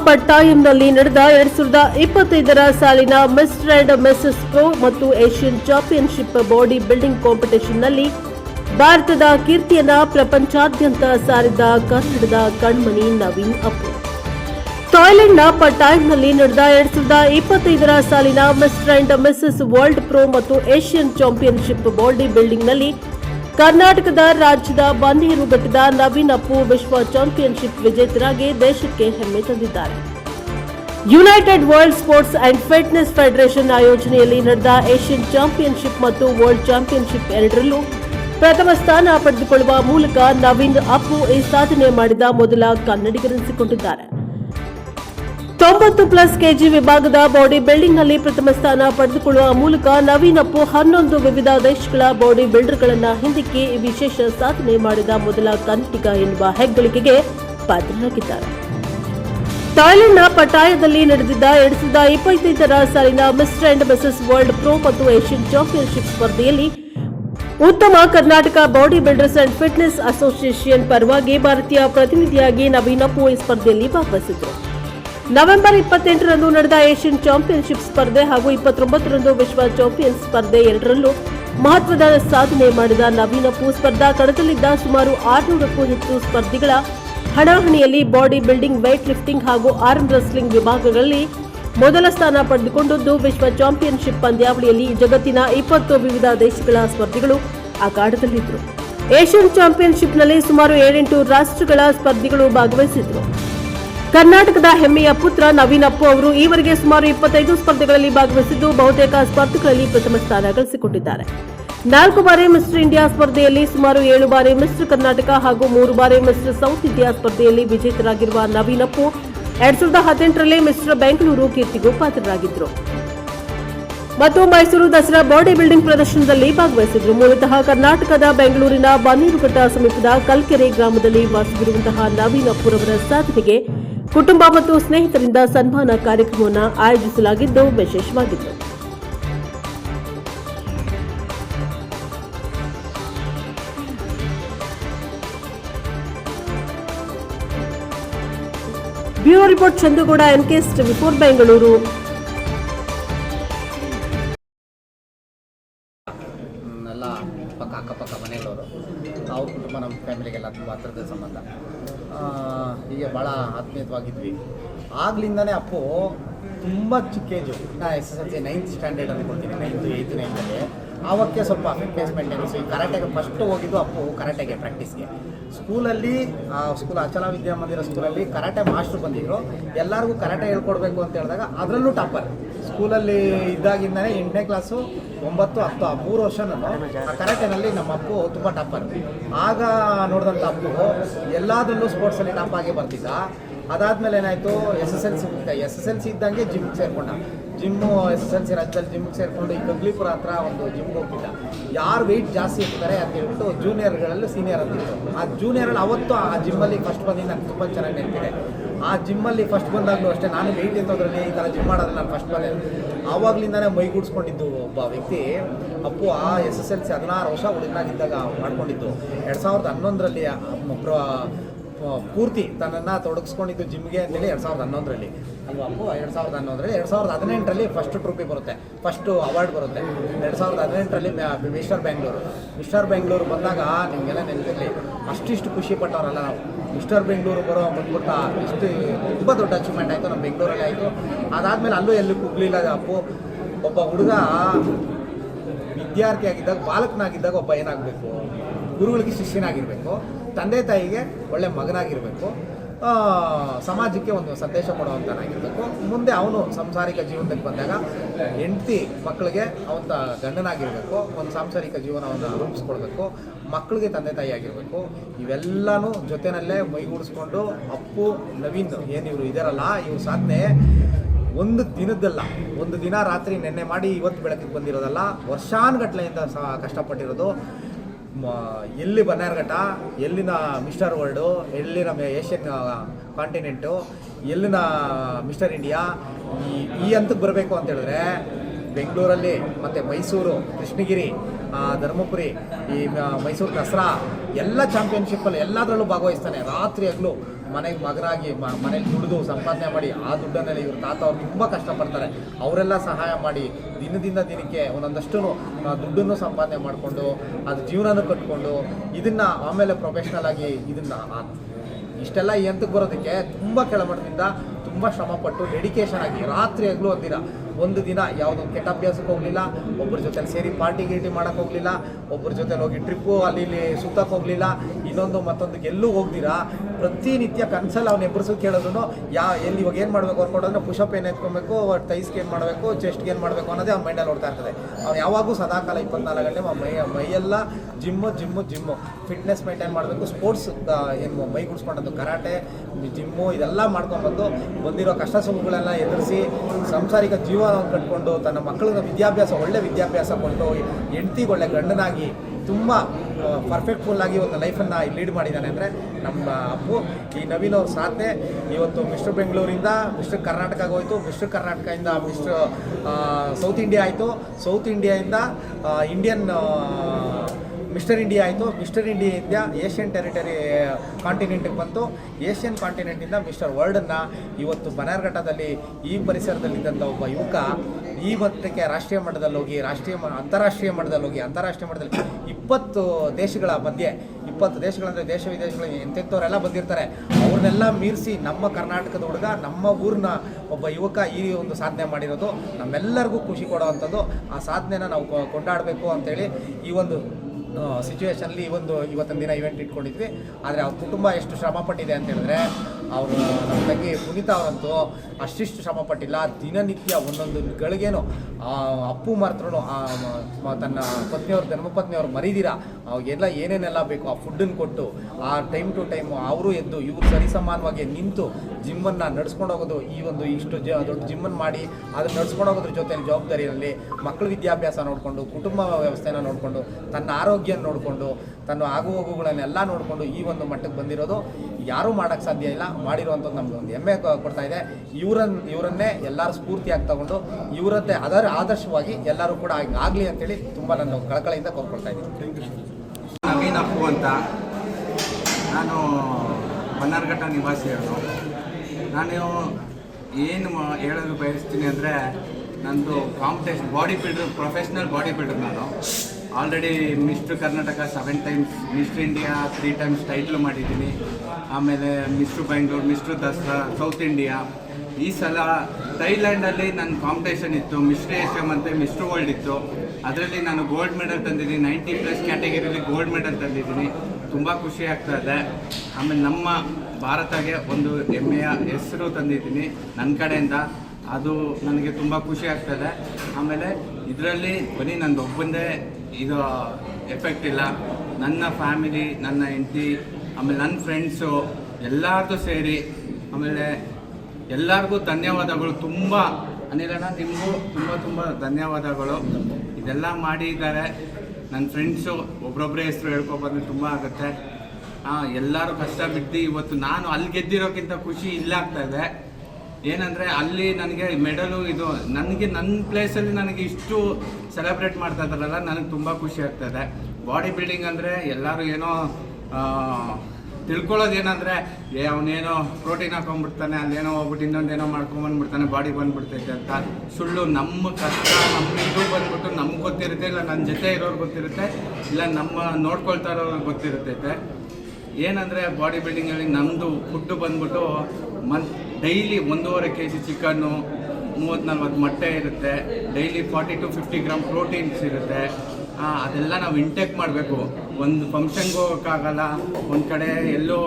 ಪಟ್ಟಾಯಂನಲ್ಲಿ ನಡೆದ ಎರಡ್ ಸಾವಿರದ ಇಪ್ಪತ್ತೈದರ ಸಾಲಿನ ಮಿಸ್ಟರ್ ಅಂಡ್ ಮಿಸಸ್ ಪ್ರೊ ಮತ್ತು ಏಷ್ಯನ್ ಚಾಂಪಿಯನ್ಶಿಪ್ ಬಾಡಿ ಬಿಲ್ಡಿಂಗ್ ಕಾಂಪಿಟೇಷನ್ನಲ್ಲಿ ಭಾರತದ ಕೀರ್ತಿಯನ್ನ ಪ್ರಪಂಚಾದ್ಯಂತ ಸಾರಿದ ಕನ್ನಡದ ಕಣ್ಮಣಿ ನವೀನ್ ಅಪ್ಪು ಥಾಯ್ಲೆಂಡ್ನ ಪಟ್ಟಾಯಂನಲ್ಲಿ ನಡೆದ ಎರಡ್ ಸಾವಿರದ ಇಪ್ಪತ್ತೈದರ ಸಾಲಿನ mister and missus world pro ಮತ್ತು ಏಷ್ಯನ್ ಚಾಂಪಿಯನ್ಶಿಪ್ ಬಾಡಿ ಬಿಲ್ಡಿಂಗ್ನಲ್ಲಿ ಕರ್ನಾಟಕದ ರಾಜ್ಯದ ಬಂದೀರು ಘಟ್ಟದ ನವೀನ್ ಅಪ್ಪು ವಿಶ್ವ ಚಾಂಪಿಯನ್ಶಿಪ್ ವಿಜೇತರಾಗಿ ದೇಶಕ್ಕೆ ಹೆಮ್ಮೆ ತಂದಿದ್ದಾರೆ. United World Sports and Fitness Federation ಆಯೋಜನೆಯಲ್ಲಿ ನಡೆದ ಏಷ್ಯನ್ ಚಾಂಪಿಯನ್ಶಿಪ್ ಮತ್ತು ವರ್ಲ್ಡ್ ಚಾಂಪಿಯನ್ಶಿಪ್ ಎರಡರಲ್ಲೂ ಪ್ರಥಮ ಸ್ಥಾನ ಪಡೆದುಕೊಳ್ಳುವ ಮೂಲಕ ನವೀನ್ ಅಪ್ಪು ಈ ಸಾಧನೆ ಮಾಡಿದ ಮೊದಲ ಕನ್ನಡಿಗರೆನಿಸಿಕೊಂಡಿದ್ದಾರೆ. ತೊಂಬತ್ತು ಪ್ಲಸ್ ಕೆಜಿ ವಿಭಾಗದ ಬಾಡಿ ಬಿಲ್ಡಿಂಗ್ನಲ್ಲಿ ಪ್ರಥಮ ಸ್ಥಾನ ಪಡೆದುಕೊಳ್ಳುವ ಮೂಲಕ ನವೀನ್ ಅಪ್ಪು ಹನ್ನೊಂದು ವಿವಿಧ ದೇಶಗಳ ಬಾಡಿ ಬಿಲ್ಡರ್ಗಳನ್ನ ಹಿಂದಿಕ್ಕಿ ವಿಶೇಷ ಸಾಧನೆ ಮಾಡಿದ ಮೊದಲ ಕನ್ನಡಿಗ ಎನ್ನುವ ಹೆಗ್ಗಳಿಕೆಗೆ ಪಾತ್ರರಾಗಿದ್ದಾರೆ. ಥಾಯ್ಲೆಂಡ್ನ ಪಟಾಯದಲ್ಲಿ ನಡೆದಿದ್ದ ಎರಡ್ ಸಾವಿರದ ಇಪ್ಪತ್ತೈದರ ಸಾಲಿನ mister and missus world pro ಮತ್ತು ಏಷ್ಯನ್ ಚಾಂಪಿಯನ್ಶಿಪ್ ಸ್ಪರ್ಧೆಯಲ್ಲಿ ಉತ್ತಮ Karnataka body builders and fitness association ಪರವಾಗಿ ಭಾರತೀಯ ಪ್ರತಿನಿಧಿಯಾಗಿ ನವೀನಪ್ಪು ಈ ಸ್ಪರ್ಧೆಯಲ್ಲಿ ಭಾಗವಹಿಸಿದ್ರು. ನವೆಂಬರ್ ಇಪ್ಪತ್ತೆಂಟರಂದು ನಡೆದ ಏಷ್ಯನ್ ಚಾಂಪಿಯನ್ಶಿಪ್ ಸ್ಪರ್ಧೆ ಹಾಗೂ ಇಪ್ಪತ್ತೊಂಬತ್ತರಂದು ವಿಶ್ವ ಚಾಂಪಿಯನ್ ಸ್ಪರ್ಧೆ ಎರಡರಲ್ಲೂ ಮಹತ್ವದ ಸಾಧನೆ ಮಾಡಿದ ನವೀನ ಪೂ ಸ್ಪರ್ಧಾ ಕಣದಲ್ಲಿದ್ದ ಸುಮಾರು ಆರುನೂರಕ್ಕೂ ಹೆಚ್ಚು ಸ್ಪರ್ಧಿಗಳ ಹಣಾಹಣಿಯಲ್ಲಿ ಬಾಡಿ ಬಿಲ್ಡಿಂಗ್ ವೈಟ್ ಲಿಫ್ಟಿಂಗ್ ಹಾಗೂ ಆರ್ಮ್ ರೆಸ್ಲಿಂಗ್ ವಿಭಾಗಗಳಲ್ಲಿ ಮೊದಲ ಸ್ಥಾನ ಪಡೆದುಕೊಂಡಿದ್ದು ವಿಶ್ವ ಚಾಂಪಿಯನ್ಶಿಪ್ ಪಂದ್ಯಾವಳಿಯಲ್ಲಿ ಜಗತ್ತಿನ ಇಪ್ಪತ್ತು ವಿವಿಧ ದೇಶಗಳ ಸ್ಪರ್ಧಿಗಳು ಆಕಾಡದಲ್ಲಿದ್ದರು ಏಷ್ಯನ್ ಚಾಂಪಿಯನ್ಶಿಪ್ನಲ್ಲಿ ಸುಮಾರು ಏಳೆಂಟು ರಾಷ್ಟ್ರಗಳ ಸ್ಪರ್ಧಿಗಳು ಭಾಗವಹಿಸಿದ್ರು ಕರ್ನಾಟಕದ ಹೆಮ್ಮೆಯ ಪುತ್ರ ನವೀನ್ ಅಪ್ಪು ಅವರು ಈವರೆಗೆ ಸುಮಾರು ಇಪ್ಪತ್ತೈದು ಸ್ಪರ್ಧೆಗಳಲ್ಲಿ ಭಾಗವಹಿಸಿದ್ದು ಬಹುತೇಕ ಸ್ಪರ್ಧೆಗಳಲ್ಲಿ ಪ್ರಥಮ ಸ್ಥಾನ ಗಳಿಸಿಕೊಂಡಿದ್ದಾರೆ. ನಾಲ್ಕು ಬಾರಿ ಮಿಸ್ಟರ್ ಇಂಡಿಯಾ ಸ್ಪರ್ಧೆಯಲ್ಲಿ ಸುಮಾರು ಏಳು ಬಾರಿ ಮಿಸ್ಟರ್ ಕರ್ನಾಟಕ ಹಾಗೂ ಮೂರು ಬಾರಿ ಮಿಸ್ಟರ್ ಸೌತ್ ಇಂಡಿಯಾ ಸ್ಪರ್ಧೆಯಲ್ಲಿ ವಿಜೇತರಾಗಿರುವ ನವೀನ್ ಅಪ್ಪು ಎರಡ್ ಸಾವಿರದ ಹದಿನೆಂಟರಲ್ಲಿ ಮಿಸ್ಟರ್ ಬೆಂಗಳೂರು ಕೀರ್ತಿಗೂ ಪಾತ್ರರಾಗಿದ್ದರು ಮತ್ತು ಮೈಸೂರು ದಸರಾ ಬಾಡಿ ಬಿಲ್ಡಿಂಗ್ ಪ್ರದರ್ಶನದಲ್ಲಿ ಭಾಗವಹಿಸಿದ್ರು. ಮೂಲತಃ ಕರ್ನಾಟಕದ ಬೆಂಗಳೂರಿನ ಬನ್ನೀರುಘಟ್ಟ ಸಮೀಪದ ಕಲ್ಕೆರೆ ಗ್ರಾಮದಲ್ಲಿ ವಾಸವಿರುವಂತಹ ನವೀನ್ ಅಪ್ಪುರವರ ಸಾಧನೆಗೆ ಕುಟುಂಬ ಮತ್ತು ಸ್ನೇಹಿತರಿಂದ ಸನ್ಮಾನ ಕಾರ್ಯಕ್ರಮವನ್ನು ಆಯೋಜಿಸಲಾಗಿದ್ದು ವಿಶೇಷವಾಗಿತ್ತು. ಬ್ಯೂರೋ ರಿಪೋರ್ಟ್ ಚಂದುಗೌಡ ಎನ್ಕೆಸ್ಟ್ ರಿಪೋರ್ಟ್ ಬೆಂಗಳೂರು. ಎಲ್ಲ ಪಕ್ಕ ಅಕ್ಕಪಕ್ಕ ಮನೆಗಳವರು, ಅವ್ರ ಕುಟುಂಬ, ನಮ್ಮ ಫ್ಯಾಮಿಲಿಗೆಲ್ಲ ತುಂಬ ಹತ್ತಿರದ ಸಂಬಂಧ. ಹೀಗೆ ಭಾಳ ಆತ್ಮೀಯತವಾಗಿದ್ವಿ ಆಗ್ಲಿಂದನೇ ಅಪ್ಪು ತುಂಬ ಚಿಕ್ಕ ಏಜು ನಾನು S S L C ninth standard ಅಂದ್ಕೊಳ್ತೀನಿ ನೈನ್ತ್, ಏಯ್ತ್ ನೈನ್ತಲ್ಲಿ ಆವಕ್ಕೆ ಸ್ವಲ್ಪ ಫಿಟ್ನೆಸ್ ಮೇಂಟೆನೆನ್ಸ್ ಈ ಕರಾಟೆಗೆ ಫಸ್ಟ್ ಹೋಗಿದ್ದು ಅಪ್ಪು, ಕರಾಟೆಗೆ ಪ್ರಾಕ್ಟೀಸ್ಗೆ ಸ್ಕೂಲಲ್ಲಿ ಸ್ಕೂಲ್ ಅಚಲ ವಿದ್ಯಾಮಂದಿರ ಸ್ಕೂಲಲ್ಲಿ ಕರಾಟೆ ಮಾಸ್ಟ್ರು ಬಂದಿದ್ರು. ಎಲ್ಲರಿಗೂ ಕರಾಟೆ ಹೇಳ್ಕೊಡ್ಬೇಕು ಅಂತ ಹೇಳಿದಾಗ ಅದರಲ್ಲೂ ಟಾಪರ್ ಸ್ಕೂಲಲ್ಲಿ ಇದ್ದಾಗಿಂದನೇ ಎಂಟನೇ ಕ್ಲಾಸು ಒಂಬತ್ತು, ಹತ್ತು, ಆ ಮೂರು ವರ್ಷ ನಾನು ಆ ಕರಾಟೆನಲ್ಲಿ ನಮ್ಮ ಅಪ್ಪು ತುಂಬ ಟಾಪರ್ ಆಗ ನೋಡಿದಂಥ ಅಪ್ಪು ಎಲ್ಲದರಲ್ಲೂ ಸ್ಪೋರ್ಟ್ಸಲ್ಲಿ ಟಾಪ್ ಆಗಿ ಬರ್ತಿದ್ದ. ಅದಾದ್ಮೇಲೆ ಏನಾಯಿತು? S S L C S S L C ಇದ್ದಂಗೆ gym ಸೇರ್ಕೊಂಡ. Gym S S L C ರಾಜ್ಯದಲ್ಲಿ ಜಿಮ್ಗೆ ಸೇರಿಕೊಂಡು ಈ ಕಗ್ಲಿಪುರ ಹತ್ರ ಒಂದು ಜಿಮ್ಗೆ ಹೋಗ್ತಿದ್ದ ಯಾರು ವೆಯ್ಟ್ ಜಾಸ್ತಿ ಇರ್ತಾರೆ ಅಂತ ಹೇಳ್ಬಿಟ್ಟು ಜೂನಿಯರ್ಗಳಲ್ಲಿ ಸೀನಿಯರ್ ಅಂತಿದ್ರು ಆ ಜೂನಿಯರಲ್ಲಿ ಅವತ್ತು ಆ ಜಿಮ್ಮಲ್ಲಿ ಫಸ್ಟ್ ಬಂದು ನಾನು ತುಂಬ ಚೆನ್ನಾಗಿ ನೆನಪಿದೆ. ಆ ಜಿಮ್ಮಲ್ಲಿ ಫಸ್ಟ್ ಬಂದಾಗಲೂ ಅಷ್ಟೇ, ನಾನು ವೆಯ್ಟ್ ಎತ್ತೋದ್ರಲ್ಲಿ ಈ ಥರ ಜಿಮ್ ಮಾಡೋದು ನಾನು ಫಸ್ಟ್ ಬಂದೆ. ಆವಾಗಲಿಂದನೇ ಮೈಗೂಡಿಸ್ಕೊಂಡಿದ್ದು ಒಬ್ಬ ವ್ಯಕ್ತಿ, ಅಪ್ಪು ಆ ಎಸ್ ಎಸ್ ಎಲ್ ಸಿ ಹದಿನಾರು ವರ್ಷ ಹುಡುಗನಾಗಿದ್ದಾಗ ಮಾಡ್ಕೊಂಡಿದ್ದು. ಎರಡು ಸಾವಿರದ ಹನ್ನೊಂದರಲ್ಲಿ ಪೂರ್ತಿ ತನ್ನನ್ನು ತೊಡಗಿಸ್ಕೊಂಡಿದ್ದು ಜಿಮ್ಗೆ ಅಂತೇಳಿ ಎರಡು ಸಾವಿರದ ಹನ್ನೊಂದರಲ್ಲಿ. ಅಲ್ವಾ? ಅಪ್ಪು ಎರಡು ಸಾವಿರದ ಹನ್ನೊಂದರಲ್ಲಿ ಎರಡು ಸಾವಿರದ ಹದಿನೆಂಟರಲ್ಲಿ ಫಸ್ಟ್ ಟ್ರೋಫಿ ಬರುತ್ತೆ. ಫಸ್ಟು ಅವಾರ್ಡ್ ಬರುತ್ತೆ. ಎರಡು ಸಾವಿರದ ಹದಿನೆಂಟರಲ್ಲಿ ಮಿಸ್ಟರ್ ಬೆಂಗಳೂರು ಮಿಸ್ಟರ್ ಬೆಂಗಳೂರು ಬಂದಾಗ ನಿಮಗೆಲ್ಲ ನೆನಪಿರಲಿ. ಅಷ್ಟಿಷ್ಟು ಖುಷಿ ಪಟ್ಟವರಲ್ಲ ನಾವು. ಮಿಸ್ಟರ್ ಬೆಂಗಳೂರು ಬರೋ ಬಂದ್ಬಿಟ್ಟು ಇಷ್ಟು ತುಂಬ ದೊಡ್ಡ ಅಚೀವ್ಮೆಂಟ್ ಆಯಿತು. ನಮ್ಮ ಬೆಂಗಳೂರಲ್ಲಿ ಆಯಿತು. ಅದಾದಮೇಲೆ ಅಲ್ಲೂ ಎಲ್ಲೂ ಕುಗ್ಲಿಲ್ಲ. ಅಪ್ಪು, ಒಬ್ಬ ಹುಡುಗ ವಿದ್ಯಾರ್ಥಿ ಆಗಿದ್ದಾಗ, ಬಾಲಕನಾಗಿದ್ದಾಗ ಒಬ್ಬ ಏನಾಗಬೇಕು? ಗುರುಗಳಿಗೆ ಶಿಷ್ಯನಾಗಿರಬೇಕು. ತಂದೆ ತಾಯಿಗೆ ಒಳ್ಳೆ ಮಗನಾಗಿರಬೇಕು. ಸಮಾಜಕ್ಕೆ ಒಂದು ಸಂದೇಶ ಕೊಡುವಂಥನಾಗಿರ್ಬೇಕು ಮುಂದೆ ಅವನು ಸಾಂಸಾರಿಕ ಜೀವನಕ್ಕೆ ಬಂದಾಗ ಹೆಂಡತಿ ಮಕ್ಕಳಿಗೆ ಅವಂತ ಗಂಡನಾಗಿರಬೇಕು, ಒಂದು ಸಾಂಸಾರಿಕ ಜೀವನವನ್ನು ರೂಪಿಸ್ಕೊಳ್ಬೇಕು, ಮಕ್ಕಳಿಗೆ ತಂದೆ ತಾಯಿ ಆಗಿರಬೇಕು ಇವೆಲ್ಲನೂ ಜೊತೆನಲ್ಲೇ ಮೈಗೂಡಿಸ್ಕೊಂಡು ಅಪ್ಪು, ನವೀನ್ ಏನು ಇವರು ಇದಾರಲ್ಲ, ಇವ್ರ ಸಾಧನೆ ಒಂದು ದಿನದ್ದಲ್ಲ. ಒಂದು ದಿನ ರಾತ್ರಿ ನೆನ್ನೆ ಮಾಡಿ ಇವತ್ತು ಬೆಳಕಿಗೆ ಬಂದಿರೋದಲ್ಲ, ವರ್ಷಾನುಗಟ್ಲೆಯಿಂದ ಸಹ ಕಷ್ಟಪಟ್ಟಿರೋದು. ಎಲ್ಲಿ ಬನ್ನಾರ್ಘಟ್ಟ ಎಲ್ಲಿನ ಮಿಸ್ಟರ್ ವರ್ಲ್ಡು? ಎಲ್ಲಿನ ಏಷ್ಯನ್ ಕಾಂಟಿನೆಂಟು? ಎಲ್ಲಿನ ಮಿಸ್ಟರ್ ಇಂಡಿಯಾ? ಈ ಈ ಹಂತಕ್ಕೆ ಬರಬೇಕು ಅಂತ ಹೇಳಿದ್ರೆ ಬೆಂಗಳೂರಲ್ಲಿ ಮತ್ತು ಮೈಸೂರು, ಕೃಷ್ಣಗಿರಿ ಧರ್ಮಪುರಿ, ಈ ಮೈಸೂರು ದಸರಾ ಎಲ್ಲ ಚಾಂಪಿಯನ್ಶಿಪ್ಪಲ್ಲಿ ಎಲ್ಲದರಲ್ಲೂ ಭಾಗವಹಿಸ್ತಾನೆ. ರಾತ್ರಿ ಹಗಲು ಮನೆಗೆ ಮಗರಾಗಿ ಮನೇಲಿ ದುಡಿದು ಸಂಪಾದನೆ ಮಾಡಿ ಆ ದುಡ್ಡನ್ನೆಲ್ಲ ಇವ್ರ ತಾತ ಅವ್ರು ತುಂಬ ಕಷ್ಟಪಡ್ತಾರೆ. ಅವರೆಲ್ಲ ಸಹಾಯ ಮಾಡಿ ದಿನದಿಂದ ದಿನಕ್ಕೆ ಒಂದೊಂದಷ್ಟು ದುಡ್ಡನ್ನು ಸಂಪಾದನೆ ಮಾಡಿಕೊಂಡು, ಅದು ಜೀವನನೂ ಕಟ್ಕೊಂಡು, ಇದನ್ನು ಆಮೇಲೆ ಪ್ರೊಫೆಷ್ನಲ್ ಆಗಿ ಇದನ್ನು ಇಷ್ಟೆಲ್ಲ ಎಂತಕ್ಕೆ ಬರೋದಕ್ಕೆ ತುಂಬ ಕೆಳಮಟ್ಟದಿಂದ ತುಂಬ ಶ್ರಮಪಟ್ಟು ಡೆಡಿಕೇಶನ್ ಆಗಿ ರಾತ್ರಿ ಹಗಲು ಒಂದಿನ ಒಂದು ದಿನ ಯಾವುದೋ ಕೆಟ್ಟ ಅಭ್ಯಾಸಕ್ಕೆ ಹೋಗಲಿಲ್ಲ ಒಬ್ಬರ ಜೊತೆ ಸೇರಿ ಪಾರ್ಟಿ ಗೀಟಿ ಮಾಡೋಕ್ಕೆ ಹೋಗಲಿಲ್ಲ ಒಬ್ಬರ ಜೊತೆ ಹೋಗಿ ಟ್ರಿಪ್ಪು ಅಲ್ಲಿ ಇಲ್ಲಿ ಸುತ್ತಕ್ಕೆ ಹೋಗಲಿಲ್ಲ, ಇನ್ನೊಂದು ಮತ್ತೊಂದು ಎಲ್ಲೂ ಹೋಗ್ದಿರಾ? ಪ್ರತಿನಿತ್ಯ ಕನ್ಸಲ್ಲಿ ಅವ್ನು ಎಬ್ಬರಿಸೋ ಕೇಳಿದ್ರು ಯಾ, ಎಲ್ಲಿ ಇವಾಗ ಏನು ಮಾಡಬೇಕು ಅಂದರೆ ಪುಷಪ್ ಏನು ಎತ್ಕೊಬೇಕು ಟೈಸ್ಗೆ ಏನು ಮಾಡಬೇಕು ಚೆಸ್ಟ್ಗೆ ಏನು ಮಾಡಬೇಕು ಅನ್ನೋದೇ ಅವ್ನ ಮೈಂಡಲ್ಲಿ ಓಡ್ತಾ ಇರ್ತದೆ. ಅವ್ನು ಯಾವಾಗೂ ಸದಾಕಾಲ ಇಪ್ಪತ್ನಾಲ್ಕು ಗಂಟೆ ಮ- ಮೈಯೆಲ್ಲ gym gym gym fitness maintain ಮಾಡಬೇಕು. ಸ್ಪೋರ್ಟ್ಸ್ ಏನು ಮೈ ಗುಡಿಸ್ಕೊಂಡದ್ದು, ಕರಾಟೆ ಜಿಮ್ಮು ಇದೆಲ್ಲ ಮಾಡ್ಕೊಂಡ್ಬಂದು ಬಂದಿರೋ ಕಷ್ಟ ಸುಖಗಳೆಲ್ಲ ಎದುರಿಸಿ, ಸಂಸಾರಿಕ ಜೀವನವನ್ನು ಕಟ್ಕೊಂಡು, ತನ್ನ ಮಕ್ಕಳಿಗೆ ವಿದ್ಯಾಭ್ಯಾಸ, ಒಳ್ಳೆ ವಿದ್ಯಾಭ್ಯಾಸ ಕೊಟ್ಟು, ಹೆಂಡತಿಗೆ ಒಳ್ಳೆ ಗಂಡನಾಗಿ ತುಂಬ ಪರ್ಫೆಕ್ಟ್ಫುಲ್ ಆಗಿ ಒಂದು ಲೈಫನ್ನು ಲೀಡ್ ಮಾಡಿದ್ದಾನೆ ಅಂದರೆ ನಮ್ಮ ಅಪ್ಪು. ಈ ನವೀನ್ ಅವ್ರ ಸಾಧನೆ. ಇವತ್ತು ಮಿಸ್ಟರ್ ಬೆಂಗಳೂರಿಂದ ಮಿಸ್ಟರ್ ಕರ್ನಾಟಕಗೆ ಹೋಯಿತು. ಮಿಸ್ಟರ್ ಕರ್ನಾಟಕದಿಂದ ಮಿಸ್ಟರ್ ಸೌತ್ ಇಂಡಿಯಾ ಆಯಿತು. ಸೌತ್ ಇಂಡಿಯಾಯಿಂದ ಇಂಡಿಯನ್ ಮಿಸ್ಟರ್ ಇಂಡಿಯಾ ಆಯಿತು. ಮಿಸ್ಟರ್ ಇಂಡಿಯಾದಿಂದ ಏಷ್ಯನ್ ಟೆರಿಟರಿ ಕಾಂಟಿನೆಂಟಿಗೆ ಬಂತು. ಏಷ್ಯನ್ ಕಾಂಟಿನೆಂಟಿಂದ ಮಿಸ್ಟರ್ ವರ್ಲ್ಡನ್ನು ಇವತ್ತು ಬನಾರ್ಘಟ್ಟದಲ್ಲಿ ಈ ಪರಿಸರದಲ್ಲಿದ್ದಂಥ ಒಬ್ಬ ಯುವಕ ಈ ಮಟ್ಟಕ್ಕೆ ರಾಷ್ಟ್ರೀಯ ಮಟ್ಟದಲ್ಲಿ ಹೋಗಿ, ರಾಷ್ಟ್ರೀಯ ಅಂತಾರಾಷ್ಟ್ರೀಯ ಮಟ್ಟದಲ್ಲಿ ಹೋಗಿ, ಅಂತಾರಾಷ್ಟ್ರೀಯ ಮಟ್ಟದಲ್ಲಿ ಇಪ್ಪತ್ತು ದೇಶಗಳ ಮಧ್ಯೆ, ಇಪ್ಪತ್ತು ದೇಶಗಳಂದರೆ ದೇಶ ವಿದೇಶಗಳ ಎಂತೆಂಥವರೆಲ್ಲ ಬಂದಿರ್ತಾರೆ. ಅವ್ರನ್ನೆಲ್ಲ ಮೀರಿಸಿ ನಮ್ಮ ಕರ್ನಾಟಕದ ಹುಡುಗ, ನಮ್ಮ ಊರಿನ ಒಬ್ಬ ಯುವಕ ಈ ಒಂದು ಸಾಧನೆ ಮಾಡಿರೋದು. ನಮ್ಮೆಲ್ಲರಿಗೂ ಖುಷಿ ಕೊಡೋವಂಥದ್ದು. ಆ ಸಾಧನೆನ ನಾವು ಕೊಂಡಾಡಬೇಕು ಅಂತೇಳಿ ಈ ಒಂದು ಸಿಚುವೇಶನಲ್ಲಿ ಈ ಒಂದು ಇವತ್ತಿನ ದಿನ ಇವೆಂಟ್ ಇಟ್ಕೊಂಡಿದ್ವಿ. ಆದರೆ ಅವ್ರ ಕುಟುಂಬ ಎಷ್ಟು ಶ್ರಮಪಟ್ಟಿದೆ ಅಂತ ಹೇಳಿದ್ರೆ ಅವರು ನಮ್ಮ ತಂಗಿ ಪುನೀತಾ ಅವರಂತೂ ಅಷ್ಟಿಷ್ಟು ಶ್ರಮ ಪಟ್ಟಿಲ್ಲ ದಿನನಿತ್ಯ ಒಂದೊಂದು ಗಳಿಗೇನು ಅಪ್ಪು ಮಾತ್ರನು, ಆ ಮ- ಮ- ತನ್ನ ಪತ್ನಿಯವ್ರ, ಧರ್ಮಪತ್ನಿಯವ್ರು ಮರಿದಿರ? ಎಲ್ಲ ಏನೇನೆಲ್ಲ ಬೇಕು, ಆ ಫುಡ್ಡನ್ನು ಕೊಟ್ಟು, ಆ ಟೈಮ್ ಟು ಟೈಮು ಅವರು ಎದ್ದು, ಇವರು ಸರಿಸಮಾನವಾಗಿ ನಿಂತು ಜಿಮ್ಮನ್ನು ನಡ್ಸ್ಕೊಂಡು ಹೋಗೋದು, ಈ ಒಂದು ಇಷ್ಟು ಜ, ದೊಡ್ಡ ಜಿಮ್ಮನ್ನು ಮಾಡಿ ಅದನ್ನು ನಡ್ಸ್ಕೊಂಡು ಹೋಗೋದ್ರ ಜೊತೆಲಿ ಜವಾಬ್ದಾರಿಯಲ್ಲಿ ಮಕ್ಕಳ ವಿದ್ಯಾಭ್ಯಾಸ ನೋಡಿಕೊಂಡು, ಕುಟುಂಬ ವ್ಯವಸ್ಥೆನ ನೋಡಿಕೊಂಡು, ತನ್ನ ಆರೋಗ್ಯ ನೋಡಿಕೊಂಡು, ತನ್ನ ಆಗು ಹೋಗುಗಳನ್ನೆಲ್ಲ ನೋಡಿಕೊಂಡು ಈ ಒಂದು ಮಟ್ಟಕ್ಕೆ ಬಂದಿರೋದು. ಯಾರೂ ಮಾಡೋಕ್ಕೆ ಸಾಧ್ಯ ಇಲ್ಲ. ಮಾಡಿರುವಂಥದ್ದು ನಮ್ಗೆ ಒಂದು ಹೆಮ್ಮೆ ಕೊಡ್ತಾ ಇದೆ. ಇವರನ್ನ ಇವರನ್ನೇ ಎಲ್ಲರೂ ಸ್ಫೂರ್ತಿಯಾಗಿ ತಗೊಂಡು ಇವರದ್ದೇ ಅದರ ಆದರ್ಶವಾಗಿ ಎಲ್ಲರೂ ಕೂಡ ಆಗಲಿ ಅಂತೇಳಿ ತುಂಬ ನಾನು ಕಳಕಳಿಯಿಂದ ಕೋರ್ಕೊಳ್ತಾ ಇದ್ದೀನಿ. ನವೀನ್ ಅಪ್ಪು ಅಂತ. ನಾನು ಬನ್ನಾರ್ಘಟ್ಟ ನಿವಾಸಿಯವನು ನಾನು ಏನು ಹೇಳಲು ಬಯಸ್ತೀನಿ ಅಂದರೆ, ನಂದು competition body builder professional body builder ನಾನು. Already mister Karnataka seven times mister India three times title ಮಾಡಿದ್ದೀನಿ. ಆಮೇಲೆ mister Bengaluru mister Dasara south India ಈ ಸಲ ಥೈಲ್ಯಾಂಡಲ್ಲಿ ನನ್ನ ಕಾಂಪಿಟೇಷನ್ ಇತ್ತು. ಮಿಸ್ಟರ್ ಏಷ್ಯಾ ಮತ್ತು ಮಿಸ್ಟ್ರ್ ವರ್ಲ್ಡ್ ಇತ್ತು. ಅದರಲ್ಲಿ ನಾನು ಗೋಲ್ಡ್ ಮೆಡಲ್ ತಂದಿದ್ದೀನಿ. ನೈಂಟಿ ಪ್ಲಸ್ ಕ್ಯಾಟಗರಿಯಲ್ಲಿ ಗೋಲ್ಡ್ ಮೆಡಲ್ ತಂದಿದ್ದೀನಿ. ತುಂಬ ಖುಷಿ ಆಗ್ತಾ ಇದೆ. ಆಮೇಲೆ ನಮ್ಮ ಭಾರತಗೆ ಒಂದು ಹೆಮ್ಮೆಯ ಹೆಸರು ತಂದಿದ್ದೀನಿ ನನ್ನ ಕಡೆಯಿಂದ. ಅದು ನನಗೆ ತುಂಬ ಖುಷಿ ಆಗ್ತದೆ ಆಮೇಲೆ ಇದರಲ್ಲಿ ಬರೀ ನಂದು ಒಬ್ಬಂದೇ ಇದು ಎಫೆಕ್ಟ್ ಇಲ್ಲ. ನನ್ನ ಫ್ಯಾಮಿಲಿ ನನ್ನ ಹೆಂಡತಿ, ಆಮೇಲೆ ನನ್ನ ಫ್ರೆಂಡ್ಸು ಎಲ್ಲರದು ಸೇರಿ, ಆಮೇಲೆ ಎಲ್ಲರಿಗೂ ಧನ್ಯವಾದಗಳು. ತುಂಬ ಅನಿಲಣ್ಣ, ನಿಮಗೂ ತುಂಬ ತುಂಬ ಧನ್ಯವಾದಗಳು. ಇದೆಲ್ಲ ಮಾಡಿದ್ದಾರೆ. ನನ್ನ ಫ್ರೆಂಡ್ಸು ಒಬ್ಬೊಬ್ಬರೇ ಹೆಸರು ಹೇಳ್ಕೊಬಂದ್ರೆ ತುಂಬ ಆಗುತ್ತೆ. ಎಲ್ಲರೂ ಕಷ್ಟ ಬಿದ್ದು ಇವತ್ತು ನಾನು ಅಲ್ಲಿ ಗೆದ್ದಿರೋಕ್ಕಿಂತ ಖುಷಿ ಇಲ್ಲಾಗ್ತಾ ಇದೆ. ಏನಂದರೆ ಅಲ್ಲಿ ನನಗೆ ಮೆಡಲು ಇದು, ನನಗೆ ನನ್ನ ಪ್ಲೇಸಲ್ಲಿ ನನಗೆ ಇಷ್ಟು ಸೆಲೆಬ್ರೇಟ್ ಮಾಡ್ತಾ ಇದ್ದಾರಲ್ಲ, ನನಗೆ ತುಂಬ ಖುಷಿ ಆಗ್ತದೆ ಬಾಡಿ ಬಿಲ್ಡಿಂಗ್ ಅಂದರೆ ಎಲ್ಲರೂ ಏನೋ ತಿಳ್ಕೊಳ್ಳೋದು ಏನಂದರೆ, ಏ, ಅವನೇನೋ ಪ್ರೋಟೀನ್ ಹಾಕೊಂಡ್ಬಿಡ್ತಾನೆ, ಅಲ್ಲೇನೋ ಹೋಗ್ಬಿಟ್ಟು ಇನ್ನೊಂದೇನೋ ಮಾಡ್ಕೊಂಬಂದ್ಬಿಡ್ತಾನೆ ಬಾಡಿ ಬಂದ್ಬಿಡ್ತೈತೆ ಅಂತ. ಸುಳ್ಳು ನಮ್ಮ ಕಷ್ಟ, ನಮ್ಮ ಇದು ಬಂದ್ಬಿಟ್ಟು ನಮ್ಗೆ ಗೊತ್ತಿರುತ್ತೆ, ಇಲ್ಲ ನನ್ನ ಜೊತೆ ಇರೋರು ಗೊತ್ತಿರುತ್ತೆ, ಇಲ್ಲ ನಮ್ಮ ನೋಡ್ಕೊಳ್ತಾ ಇರೋರು ಗೊತ್ತಿರುತ್ತೈತೆ. ಏನಂದರೆ ಬಾಡಿ ಬಿಲ್ಡಿಂಗಲ್ಲಿ ನಮ್ಮದು ಫುಡ್ಡು ಬಂದ್ಬಿಟ್ಟು ಮನ್ ಡೈಲಿ ಒಂದೂವರೆ ಕೆ ಜಿ ಚಿಕನ್ನು ಮೂವತ್ತು ನಲ್ವತ್ತು ಮೊಟ್ಟೆ ಇರುತ್ತೆ, daily forty two fifty gram proteins ಇರುತ್ತೆ. ಅದೆಲ್ಲ ನಾವು ಇಂಟೇಕ್ ಮಾಡಬೇಕು. ಒಂದು ಫಂಕ್ಷನ್ಗೆ ಹೋಗೋಕ್ಕಾಗಲ್ಲ, ಒಂದು ಕಡೆ ಎಲ್ಲೋ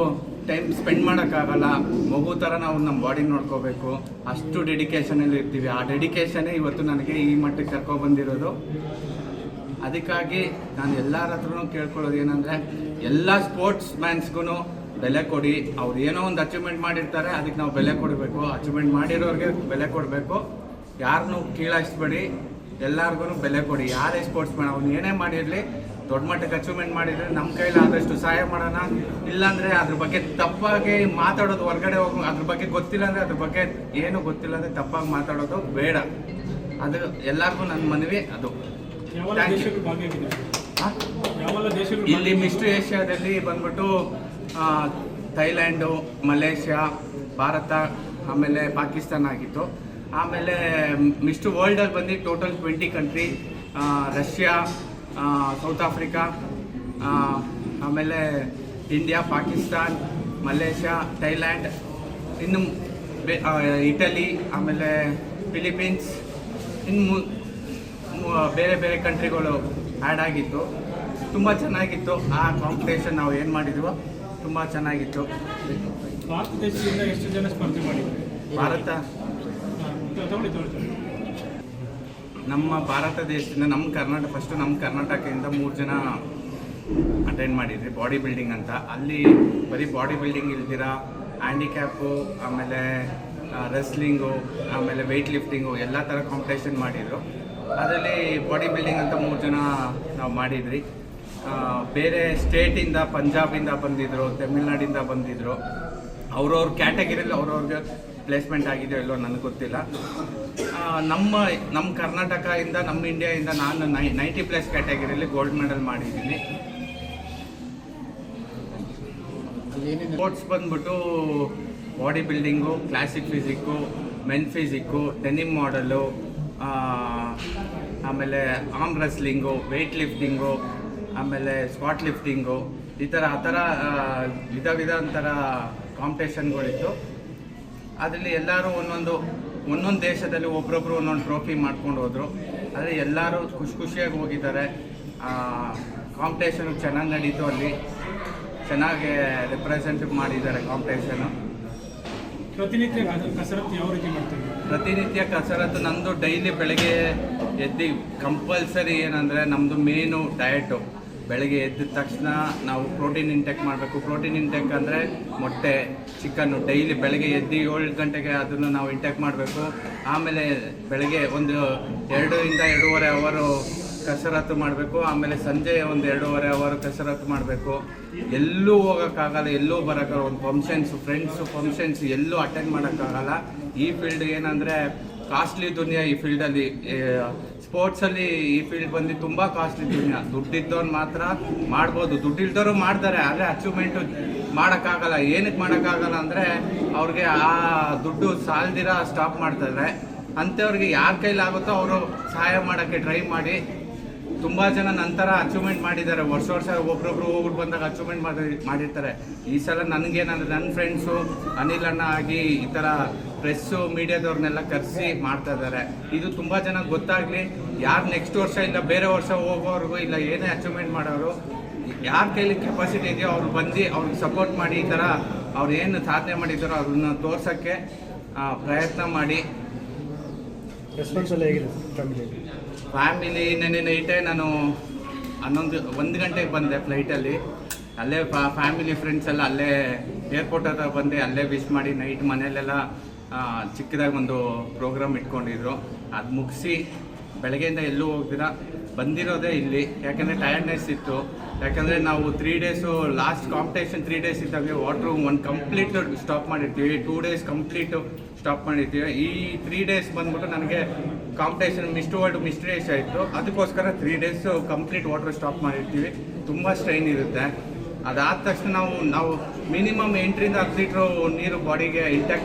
ಟೈಮ್ ಸ್ಪೆಂಡ್ ಮಾಡೋಕ್ಕಾಗಲ್ಲ, ಮಗು ಥರ ನಾವು ನಮ್ಮ ಬಾಡಿ ನೋಡ್ಕೋಬೇಕು. ಅಷ್ಟು ಡೆಡಿಕೇಶನಲ್ಲಿ ಇರ್ತೀವಿ. ಆ ಡೆಡಿಕೇಶನೇ ಇವತ್ತು ನನಗೆ ಈ ಮಟ್ಟಕ್ಕೆ ಕರ್ಕೊಬಂದಿರೋದು ಅದಕ್ಕಾಗಿ ನಾನು ಎಲ್ಲರ ಹತ್ರನೂ ಕೇಳ್ಕೊಳ್ಳೋದು ಏನಂದರೆ, ಎಲ್ಲ ಸ್ಪೋರ್ಟ್ಸ್ ಮ್ಯಾನ್ಸ್ಗೂ ಬೆಲೆ ಕೊಡಿ. ಅವ್ರು ಏನೋ ಒಂದು ಅಚೀವ್ಮೆಂಟ್ ಮಾಡಿರ್ತಾರೆ ಅದಕ್ಕೆ ನಾವು ಬೆಲೆ ಕೊಡಬೇಕು. ಅಚೀವ್ಮೆಂಟ್ ಮಾಡಿರೋರಿಗೆ ಬೆಲೆ ಕೊಡಬೇಕು. ಯಾರನ್ನೂ ಕೀಳಾಯಿಸ್ಬೇಡಿ. ಎಲ್ಲರಿಗೂ ಬೆಲೆ ಕೊಡಿ. ಯಾರೇ ಸ್ಪೋರ್ಟ್ಸ್ ಮ್ಯಾನ್ ಅವ್ನು ಏನೇ ಮಾಡಿರಲಿ ದೊಡ್ಡ ಮಟ್ಟಕ್ಕೆ ಅಚೀವ್ಮೆಂಟ್ ಮಾಡಿದರೆ ನಮ್ಮ ಕೈಲಿ ಆದಷ್ಟು ಸಹಾಯ ಮಾಡೋಣ. ಇಲ್ಲಾಂದರೆ ಅದ್ರ ಬಗ್ಗೆ ತಪ್ಪಾಗಿ ಮಾತಾಡೋದು ಹೊರಗಡೆ ಹೋಗಿ ಅದ್ರ ಬಗ್ಗೆ ಗೊತ್ತಿಲ್ಲ ಅಂದರೆ ಅದ್ರ ಬಗ್ಗೆ ಏನು ಗೊತ್ತಿಲ್ಲ ಅಂದರೆ ತಪ್ಪಾಗಿ ಮಾತಾಡೋದು ಬೇಡ. ಅದು ಎಲ್ಲರಿಗೂ ನನ್ನ ಮನವಿ ಅದು. ಇಲ್ಲಿ ಮಿಸ್ಟರ್ ಏಷ್ಯಾದಲ್ಲಿ ಬಂದ್ಬಿಟ್ಟು ಥೈಲ್ಯಾಂಡು, ಮಲೇಷ್ಯಾ, ಭಾರತ, ಆಮೇಲೆ ಪಾಕಿಸ್ತಾನ ಆಗಿತ್ತು. ಆಮೇಲೆ ಮಿಸ್ಟರ್ ವರ್ಲ್ಡಲ್ಲಿ ಬಂದು total twenty country Russia South Africa ಆಮೇಲೆ ಇಂಡಿಯಾ ಪಾಕಿಸ್ತಾನ್, ಮಲೇಷ್ಯಾ, ಥೈಲ್ಯಾಂಡ್, ಇನ್ನು ಇಟಲಿ ಆಮೇಲೆ ಫಿಲಿಪೀನ್ಸ್ ಇನ್ನು ಬೇರೆ ಬೇರೆ ಕಂಟ್ರಿಗಳು ಆ್ಯಡ್ ಆಗಿತ್ತು. ತುಂಬ ಚೆನ್ನಾಗಿತ್ತು. ಆ ಕಾಂಪಿಟೇಷನ್ ನಾವು ಏನು ಮಾಡಿದ್ವೋ ತುಂಬ ಚೆನ್ನಾಗಿತ್ತು. ಭಾರತ ದೇಶದಿಂದ ಎಷ್ಟು ಜನ ಸ್ಪರ್ಧೆ ಮಾಡಿದ್ದಾರೆ? ಭಾರತ. ನಮ್ಮ ಭಾರತ ದೇಶದಿಂದ ನಮ್ಮ ಕರ್ನಾಟಕ ಫಸ್ಟು ನಮ್ಮ ಕರ್ನಾಟಕದಿಂದ ಮೂರು ಜನ ಅಟೆಂಡ್ ಮಾಡಿದ್ವಿ ಬಾಡಿ ಬಿಲ್ಡಿಂಗ್ ಅಂತ. ಅಲ್ಲಿ ಬರೀ ಬಾಡಿ ಬಿಲ್ಡಿಂಗ್ ಇಲ್ದಿರ ಹ್ಯಾಂಡಿಕ್ಯಾಪು ಆಮೇಲೆ ರೆಸ್ಲಿಂಗು ಆಮೇಲೆ ವೆಯ್ಟ್ ಲಿಫ್ಟಿಂಗು ಎಲ್ಲ ಥರ ಕಾಂಪಿಟೇಷನ್ ಮಾಡಿದರು. ಅದರಲ್ಲಿ ಬಾಡಿ ಬಿಲ್ಡಿಂಗ್ ಅಂತ ಮೂರು ಜನ ನಾವು ಮಾಡಿದ್ವಿ. ಆ, ಬೇರೆ ಸ್ಟೇಟಿಂದ ಪಂಜಾಬಿಂದ ಬಂದಿದ್ದರು ತಮಿಳ್ನಾಡಿಂದ ಬಂದಿದ್ದರು ಅವ್ರವ್ರ ಕ್ಯಾಟಗಿರಿಯಲ್ಲಿ ಅವ್ರವ್ರಿಗೆ ಪ್ಲೇಸ್ಮೆಂಟ್ ಆಗಿದೆಯೋ ಇಲ್ಲೋ ನನಗೆ ಗೊತ್ತಿಲ್ಲ. ನಮ್ಮ ನಮ್ಮ ಕರ್ನಾಟಕದಿಂದ ನಮ್ಮ ಇಂಡಿಯಾದಿಂದ ನಾನು ನೈ ನೈಂಟಿ ಪ್ಲಸ್ ಕ್ಯಾಟಗರಿಯಲ್ಲಿ ಗೋಲ್ಡ್ ಮೆಡಲ್ ಮಾಡಿದ್ದೀನಿ. ಸ್ಪೋರ್ಟ್ಸ್ ಬಂದ್ಬಿಟ್ಟು body building classic physique men physique denim ಮಾಡಲು ಆಮೇಲೆ ಆರ್ಮ್ ರೆಸ್ಲಿಂಗು ವೆಯ್ಟ್ ಲಿಫ್ಟಿಂಗು ಆಮೇಲೆ ಸ್ಪಾಟ್ ಲಿಫ್ಟಿಂಗು ಈ ಥರ ಆ ಥರ ವಿಧ ವಿಧ ಒಂಥರ ಕಾಂಪಿಟೇಷನ್ಗಳಿತ್ತು. ಅದರಲ್ಲಿ ಎಲ್ಲರೂ ಒಂದೊಂದು ಒಂದೊಂದು ದೇಶದಲ್ಲಿ ಒಬ್ರೊಬ್ರು ಒಂದೊಂದು ಟ್ರೋಫಿ ಮಾಡ್ಕೊಂಡು ಹೋದರು. ಆದರೆ ಎಲ್ಲರೂ ಖುಷಿ ಖುಷಿಯಾಗಿ ಹೋಗಿದ್ದಾರೆ. ಕಾಂಪಿಟೇಷನ್ ಚೆನ್ನಾಗಿ ನಡೀತು ಅಲ್ಲಿ. ಚೆನ್ನಾಗಿ ರೆಪ್ರೆಸೆಂಟ್ ಮಾಡಿದ್ದಾರೆ ಕಾಂಪಿಟೇಷನು. ಪ್ರತಿನಿತ್ಯ ಕಸ- ಕಸರತ್ತು ಯಾವ ರೀತಿ ಮಾಡ್ತೀವಿ ಪ್ರತಿನಿತ್ಯ ಕಸರತ್ತು ನಮ್ಮದು ಡೈಲಿ ಬೆಳಗ್ಗೆ ಎದ್ದು ಕಂಪಲ್ಸರಿ ಏನಂದರೆ ನಮ್ಮದು ಮೇನು ಡಯಟು ಬೆಳಗ್ಗೆ ಎದ್ದ ತಕ್ಷಣ ನಾವು ಪ್ರೋಟೀನ್ ಇಂಟೆಕ್ ಮಾಡಬೇಕು. ಪ್ರೋಟೀನ್ ಇಂಟೆಕ್ ಅಂದರೆ ಮೊಟ್ಟೆ ಚಿಕನ್ನು ಡೈಲಿ ಬೆಳಗ್ಗೆ ಎದ್ದು ಏಳು ಗಂಟೆಗೆ ಅದನ್ನು ನಾವು ಇಂಟೆಕ್ ಮಾಡಬೇಕು. ಆಮೇಲೆ ಬೆಳಗ್ಗೆ ಒಂದು ಎರಡರಿಂದ ಎರಡೂವರೆ ಅವರು ಕಸರತ್ತು ಮಾಡಬೇಕು. ಆಮೇಲೆ ಸಂಜೆ ಒಂದು ಎರಡೂವರೆ ಅವರು ಕಸರತ್ತು ಮಾಡಬೇಕು. ಎಲ್ಲೂ ಹೋಗೋಕ್ಕಾಗಲ್ಲ, ಎಲ್ಲೂ ಬರೋಕ್ಕಾಗಲ್ಲ. ಒಂದು ಫಂಕ್ಷನ್ಸು ಫ್ರೆಂಡ್ಸು ಫಂಕ್ಷನ್ಸ್ ಎಲ್ಲೂ ಅಟೆಂಡ್ ಮಾಡೋಕ್ಕಾಗಲ್ಲ. ಈ ಫೀಲ್ಡ್ ಏನಂದರೆ ಕಾಸ್ಟ್ಲಿ ದುನಿಯಾ ಈ ಫೀಲ್ಡಲ್ಲಿ. ಸ್ಪೋರ್ಟ್ಸಲ್ಲಿ ಈ ಫೀಲ್ಡ್ ಬಂದು ತುಂಬ ಕಾಸ್ಟ್ಲಿ ದುನಿಯಾ. ದುಡ್ಡಿದ್ದವ್ರು ಮಾತ್ರ ಮಾಡ್ಬೋದು. ದುಡ್ಡಿಲ್ದವರು ಮಾಡ್ತಾರೆ, ಆದರೆ ಅಚೀವ್ಮೆಂಟು ಮಾಡೋಕ್ಕಾಗಲ್ಲ. ಏನಕ್ಕೆ ಮಾಡೋಕ್ಕಾಗಲ್ಲ ಅಂದರೆ ಅವ್ರಿಗೆ ಆ ದುಡ್ಡು ಸಾಲ್ದಿರ ಸ್ಟಾಪ್ ಮಾಡ್ತಾರೆ. ಅಂಥವ್ರಿಗೆ ಯಾರ ಕೈಲಾಗುತ್ತೋ ಅವರು ಸಹಾಯ ಮಾಡೋಕ್ಕೆ ಟ್ರೈ ಮಾಡಿ. ತುಂಬ ಜನ ನಂತರ ಅಚೀವ್ಮೆಂಟ್ ಮಾಡಿದ್ದಾರೆ. ವರ್ಷ ವರ್ಷ ಒಬ್ರೊಬ್ರು ಹೋಗ್ಬಿಟ್ಟು ಬಂದಾಗ ಅಚೀವ್ಮೆಂಟ್ ಮಾಡಿ, ಮಾಡಿರ್ತಾರೆ. ಈ ಸಲ ನನಗೇನಂದ್ರೆ ನನ್ನ ಫ್ರೆಂಡ್ಸು ಅನಿಲ್ ಅಣ್ಣ ಆಗಿ ಈ ಥರ ಪ್ರೆಸ್ಸು ಮೀಡಿಯಾದವ್ರನ್ನೆಲ್ಲ ಕರೆಸಿ ಮಾಡ್ತಾ ಇದ್ದಾರೆ. ಇದು ತುಂಬ ಜನ ಗೊತ್ತಾಗಲಿ ಯಾರು ನೆಕ್ಸ್ಟ್ ವರ್ಷ ಇಲ್ಲ ಬೇರೆ ವರ್ಷ ಹೋಗೋರ್ಗು ಇಲ್ಲ ಏನೇ ಅಚೀವ್ಮೆಂಟ್ ಮಾಡೋರು ಯಾರ ಕೈಲಿ ಕೆಪಾಸಿಟಿ ಇದೆಯೋ ಅವ್ರು ಬಂದು ಅವ್ರಿಗೆ ಸಪೋರ್ಟ್ ಮಾಡಿ ಈ ಥರ ಅವ್ರು ಏನು ಸಾಧನೆ ಮಾಡಿದ್ದಾರೋ ಅದನ್ನ ತೋರ್ಸೋಕ್ಕೆ ಪ್ರಯತ್ನ ಮಾಡಿ. ಫ್ಯಾಮಿಲಿ ನೆನ್ನೆ ನೈಟೇ ನಾನು ಹನ್ನೊಂದು ಒಂದು ಗಂಟೆಗೆ ಬಂದೆ ಫ್ಲೈಟಲ್ಲಿ ಅಲ್ಲೇ. ಫ್ಯಾಮಿಲಿ ಫ್ರೆಂಡ್ಸ್ ಎಲ್ಲ ಅಲ್ಲೇ ಏರ್ಪೋರ್ಟ್ ಹತ್ರ ಬಂದೆ ಅಲ್ಲೇ ವಿಶ್ ಮಾಡಿ ನೈಟ್ ಮನೇಲೆಲ್ಲ ಚಿಕ್ಕದಾಗಿ ಒಂದು ಪ್ರೋಗ್ರಾಮ್ ಇಟ್ಕೊಂಡಿದ್ರು. ಅದು ಮುಗಿಸಿ ಬೆಳಗ್ಗೆಯಿಂದ ಎಲ್ಲೂ ಹೋಗ್ದಿರ, ಬಂದಿರೋದೇ ಇಲ್ಲಿ. ಯಾಕೆಂದರೆ ಟಯರ್ಡ್ನೆಸ್ ಇತ್ತು. ಯಾಕಂದರೆ ನಾವು three days last competition three days ಇದ್ದಾಗ ವಾಟ್ರು ಒಂದು ಕಂಪ್ಲೀಟ್ ಸ್ಟಾಪ್ ಮಾಡಿರ್ತೀವಿ. ಟೂ ಡೇಸ್ ಕಂಪ್ಲೀಟು ಸ್ಟಾಪ್ ಮಾಡಿರ್ತೀವಿ. ಈ ತ್ರೀ ಡೇಸ್ ಬಂದ್ಬಿಟ್ಟು ನನಗೆ ಕಾಂಪಿಟೇಷನ್ ಮಿಸ್ಟ್ ವರ್ಲ್ಡ್ ಮಿಸ್ಟ್ರೇಸ್ ಆಯಿತು ಅದಕ್ಕೋಸ್ಕರ three days complete water stop ಮಾಡಿರ್ತೀವಿ. ತುಂಬ ಸ್ಟ್ರೈನ್ ಇರುತ್ತೆ. ಅದಾದ ತಕ್ಷಣ ನಾವು ನಾವು ಮಿನಿಮಮ್ ಎಂಟರಿಂದ ಹತ್ತು ಲೀಟ್ರು ನೀರು ಬಾಡಿಗೆ ಇಂಟ್ಯಾಕ್ಟ್